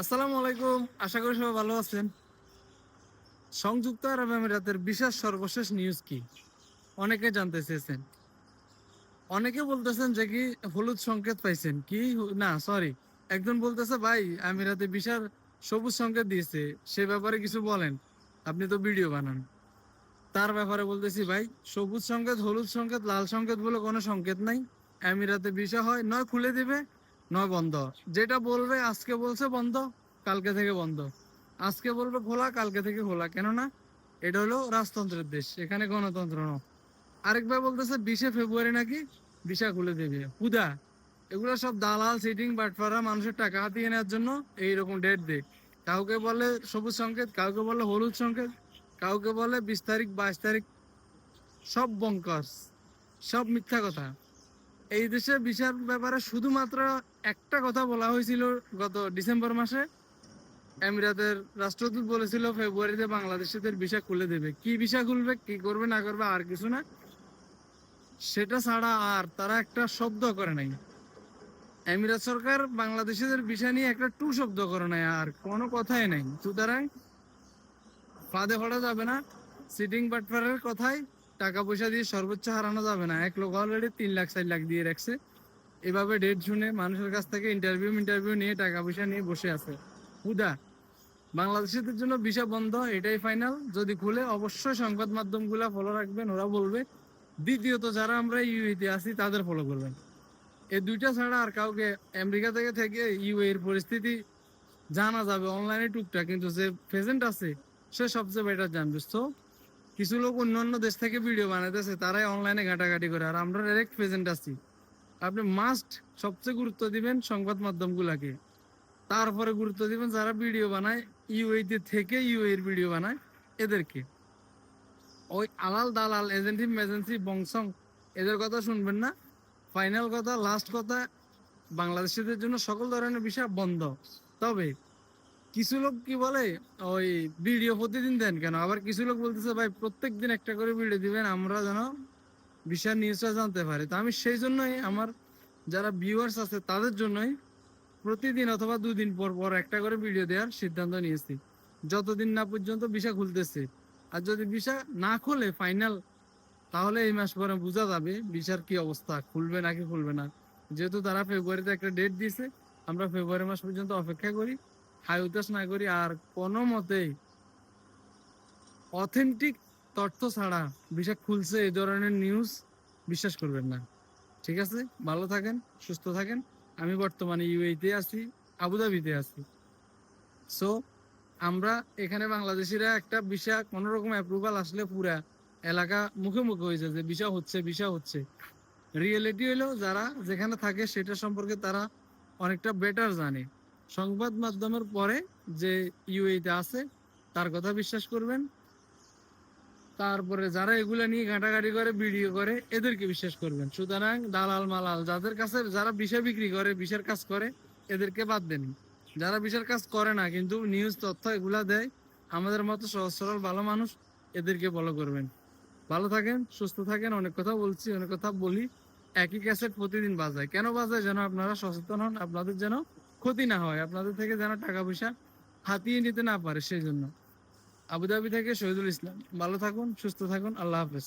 আসসালামু আলাইকুম। আশা করি সবাই ভালো আছেন। সংযুক্ত আরব আমিরাতের বিশেষ সর্বশেষ নিউজ কি? অনেকে জানতে চেয়েছেন। অনেকে বলতেছেন যে কি হলুদ সংকেত পাইছেন। কি না সরি একজন বলতেছে, ভাই, আমিরাতে বিশাল সবুজ সংকেত দিয়েছে। সে ব্যাপারে কিছু বলেন। আপনি তো ভিডিও বানান। তার ব্যাপারে বলতেছি, ভাই, সবুজ সংকেত, হলুদ সংকেত, লাল সংকেত বলে কোনো সংকেত নাই। আমিরাতে বিষয় হয়, নয় খুলে দিবে। নয় বন্ধ। যেটা বলবে আজকে বলছে বন্ধ, কালকে থেকে বন্ধ। আজকে বলবে খোলা, কালকে থেকে খোলা। কেননা এটা হলো রাজতন্ত্রের দেশ, এখানে গণতন্ত্র ন আরেক ভাই বলতেছে বিশে ফেব্রুয়ারি নাকি বিশা খুলে দেবে। হুদা এগুলো সব দালাল, সিটিং বাটফারা মানুষের টাকা হাতিয়ে নেওয়ার জন্য এইরকম ডেট দেয়। কাউকে বলে সবুজ সংকেত, কাউকে বলে হলুদ সংকেত, কাউকে বলে বিশ তারিখ, বাইশ তারিখ। সব বঙ্কস সব মিথ্যা কথা। এই দেশে ভিসার ব্যাপারে শুধুমাত্র একটা কথা বলা হয়েছিল গত ডিসেম্বর মাসে আমিরাতের রাষ্ট্রদূত বলেছিল ফেব্রুয়ারিতে বাংলাদেশিদের ভিসা খুলে দেবে। কি ভিসা খুলবে, কি করবে, না করবে, আর কিছু না। সেটা ছাড়া আর তারা একটা শব্দ করে নাই। আমিরাত সরকার বাংলাদেশিদের ভিসা নিয়ে একটা টু শব্দ করে নাই, আর কোনো কথাই নাই। সুতরাং ফাঁদে পড়া যাবে না। সিটিং বাটফারের কথাই টাকা পয়সা দিয়ে সর্বোচ্চ হারানো যাবে না। এক লোক অলরেডি তিন লাখ, চার লাখ দিয়ে রাখছে। এভাবে ডেট শুনে মানুষের কাছ থেকে ইন্টারভিউ ইন্টারভিউ নিয়ে টাকা পয়সা নিয়ে বসে আছে। হুদা, বাংলাদেশিদের জন্য ভিসা বন্ধ, এটাই ফাইনাল যদি খুলে, অবশ্যই সংবাদ মাধ্যমগুলো ফলো রাখবেন, ওরা বলবে। দ্বিতীয়ত, যারা আমরা ইউইতে আছি, তাদের ফলো করবেন। এই দুইটা ছাড়া আর কাউকে আমেরিকা থেকে থেকে ইউএ এর পরিস্থিতি জানা যাবে অনলাইনে টুকটাক, কিন্তু যে প্রেজেন্ট আছে, সে সবচেয়ে বেটার জানবে। তো কিছু লোক অন্য অন্য দেশ থেকে ভিডিও বানাইতেছে, তারাই অনলাইনে ঘাটাঘাটি করে, আর আমরা ডাইরেক্ট প্রেজেন্ট আছি। আপনি মাস্ট সবচেয়ে গুরুত্ব দিবেন সংবাদ মাধ্যমগুলাকে। তারপরে গুরুত্ব দিবেন যারা ভিডিও বানায় ইউএইতে থেকে ইউএ এর ভিডিও বানায়, এদেরকে। ওই আলাল দালাল এজেন্সি মেজেন্সি বংশং এদের কথা শুনবেন না। ফাইনাল কথা লাস্ট কথা, বাংলাদেশিদের জন্য সকল ধরনের বিষয় বন্ধ। তবে কিছু লোক কি বলে, ওই ভিডিও প্রতিদিন দেন কেন? আবার কিছু লোক বলতেছে, ভাই প্রত্যেক দিন একটা করে ভিডিও দিবেন, আমরা যেন বিশাল নিউজটা জানতে পারে। তো আমি সেই জন্যই আমার যারা ভিউয়ার্স আছে, তাদের জন্যই প্রতিদিন অথবা দুদিন পর পর একটা করে ভিডিও দেওয়ার সিদ্ধান্ত নিয়েছি। যতদিন না পর্যন্ত ভিসা খুলতেছে। আর যদি ভিসা না খুলে ফাইনাল তাহলে এই মাস পরে বোঝা যাবে ভিসার কি অবস্থা, খুলবে নাকি খুলবে না। যেহেতু তারা ফেব্রুয়ারিতে একটা ডেট দিয়েছে, আমরা ফেব্রুয়ারি মাস পর্যন্ত অপেক্ষা করি হাই উতাস না করি, আর কোনো মতেই অথেন্টিক তথ্য ছাড়া ভিসা খুলছে এই ধরনের নিউজ বিশ্বাস করবেন না। ঠিক আছে? ভালো থাকেন, সুস্থ থাকেন। আমি বর্তমানে ইউএইতে আছি আবুধাবিতে আছি। সো আমরা এখানে বাংলাদেশিরা একটা ভিসা কোনো রকম অ্যাপ্রুভাল আসলে পুরা এলাকা মুখে মুখে হয়েছে যে ভিসা হচ্ছে ভিসা হচ্ছে। রিয়েলিটি হলো যারা যেখানে থাকে সেটা সম্পর্কে তারা অনেকটা বেটার জানে। সংবাদ মাধ্যমের পরে যে ইউএইতে আছে, তার কথা বিশ্বাস করবেন। তারপরে যারা এগুলা নিয়ে ঘাটাঘাটি করে, ভিডিও করে, এদেরকে বিশ্বাস করবেন। সুতরাং দালাল মালাল যাদের কাছে, যারা বিষয় বিক্রি করে বিষের কাজ করে, এদেরকে বাদ দেন। যারা বিষের কাজ করে না, কিন্তু নিউজ তথ্য এগুলা দেয়, আমাদের মতো সহজ সরল ভালো মানুষ এদেরকে ফলো করবেন। ভালো থাকেন, সুস্থ থাকেন, অনেক কথা বলছি, অনেক কথা বলি, একই ক্যাসেট প্রতিদিন বাজায়। কেন বাজায়? যেন আপনারা সচেতন হন, আপনাদের যেন ক্ষতি না হয়, আপনাদের থেকে যেন টাকা পয়সা হাতিয়ে নিতে না পারে, সেই জন্য। আবুধাবি থেকে শহীদুল ইসলাম। ভালো থাকুন সুস্থ থাকুন আল্লাহ হাফেজ।